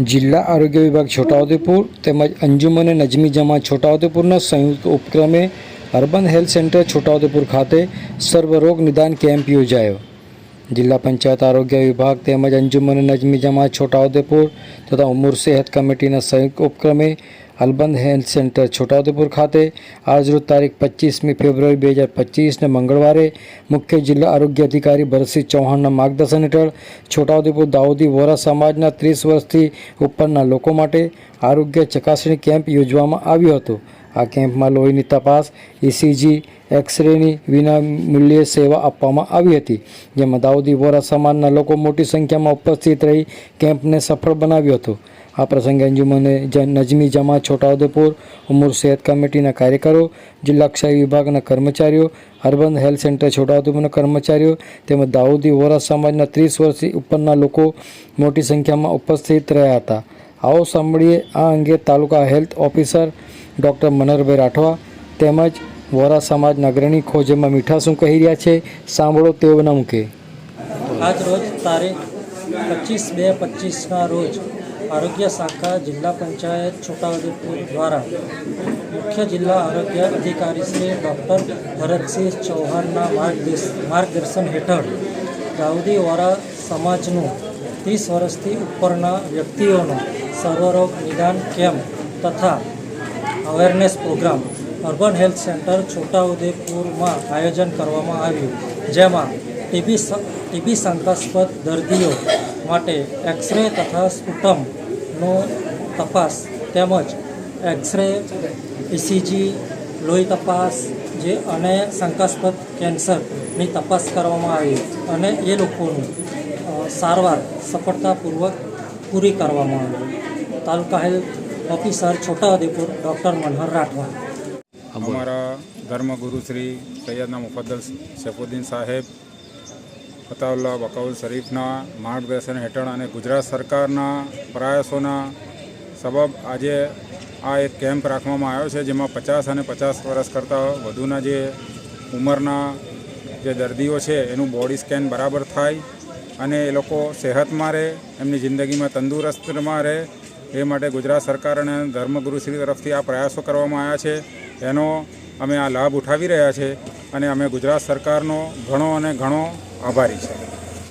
જિલ્લા આરોગ્ય વિભાગ છોટાઉદેપુર તેમજ અંજુમને નજમી જમા છોટાઉદેપુરના સંયુક્ત ઉપક્રમે અર્બન હેલ્થ સેન્ટર છોટાઉદેપુર ખાતે સર્વરોગ નિદાન કેમ્પ યોજાયો. જિલ્લા પંચાયત આરોગ્ય વિભાગ તેમજ અંજુમને નજમી જમા છોટાઉદેપુર તથા ઉમર સેહત કમિટીના સંયુક્ત ઉપક્રમે અલબંદ હેલ્થ સેન્ટર છોટાઉદેપુર ખાતે આજરોજ તારીખ પચીસમી ફેબ્રુઆરી બે હજાર પચીસને મંગળવારે મુખ્ય જિલ્લા આરોગ્ય અધિકારી ભરતસિંહ ચૌહાણના માર્ગદર્શન હેઠળ છોટાઉદેપુર દાઉદી વોરા સમાજના ત્રીસ વર્ષથી ઉપરના લોકો માટે આરોગ્ય ચકાસણી કેમ્પ યોજવામાં આવ્યો હતો. આ કેમ્પમાં લોહીની તપાસ, ઇસીજી, એક્સરેની વિના મૂલ્યે સેવા આપવામાં આવી હતી, જેમાં દાઉદી વોરા સમાજના લોકો મોટી સંખ્યામાં ઉપસ્થિત રહી કેમ્પને સફળ બનાવ્યો હતો. આ પ્રસંગે અંજુમને નજમી જમા છોટાઉદેપુર, ઉમર સેહત કમિટીના કાર્યકરો, જિલ્લા ક્ષય વિભાગના કર્મચારીઓ અર્બન હેલ્થ સેન્ટર છોટાઉદેપુરના કર્મચારીઓ તેમજ દાઉદી વોરા સમાજના ત્રીસ વર્ષથી ઉપરના લોકો મોટી સંખ્યામાં ઉપસ્થિત રહ્યા હતા. આવો સાંભળીએ આ અંગે taluka health officer doctor Manharbhai Rathwa તેમજ વોરા સમાજના અગ્રણી ખોજમાં મીઠા શું કહી રહ્યા છે. સાંભળો તેઓના મૂકે આજ રોજ તારીખ પચીસ બે પચીસના રોજ આરોગ્ય શાખા જિલ્લા પંચાયત છોટાઉદેપુર દ્વારા મુખ્ય જિલ્લા આરોગ્ય અધિકારી શ્રી ડૉક્ટર ભરતસિંહ ચૌહાણના માર્ગદર્શ, માર્ગદર્શન હેઠળ દાઉદી વોરા સમાજનું ત્રીસ વર્ષથી ઉપરના વ્યક્તિઓનો સર્વરોગ નિદાન કેમ્પ તથા awareness programme urban health centre છોટાઉદેપુરમાં આયોજન કરવામાં આવ્યું, જેમાં ટીબી ટીબી શંકાસ્પદ દર્દીઓ માટે એક્સરે તથા સ્પુટમનો તપાસ તેમજ એક્સરે ઇસીજી લોહી તપાસ જે અને શંકાસ્પદ કેન્સરની તપાસ કરવામાં આવી અને એ લોકોનું સારવાર સફળતાપૂર્વક પૂરી કરવામાં આવી. Taluka health officer Chhotaudepur, doctor Manhar Rathwa. અમારા ધર્મગુરુ શ્રી સૈયદના મુફદ્દલ સૈફુદ્દીન સાહેબ ફતાઉલ્લા બકાઉલ શરીફના માર્ગદર્શન હેઠળ અને ગુજરાત સરકારના પ્રયાસોના સબબ આજે આ એક કેમ્પ રાખવામાં આવ્યો છે, જેમાં પચાસ અને પચાસ વર્ષ કરતાં વધુના જે ઉંમરના જે દર્દીઓ છે, એનું બોડી સ્કેન બરાબર થાય અને એ લોકો સેહતમાં રહે, એમની જિંદગીમાં તંદુરસ્તમાં રહે, એ માટે ગુજરાત સરકાર અને ધર્મગુરુશ્રી તરફથી આ પ્રયાસો કરવામાં આવ્યા છે. એનો અમે આ લાભ ઉઠાવી રહ્યા છે અને અમે ગુજરાત સરકારનો ઘણો અને ઘણો આભારી છે.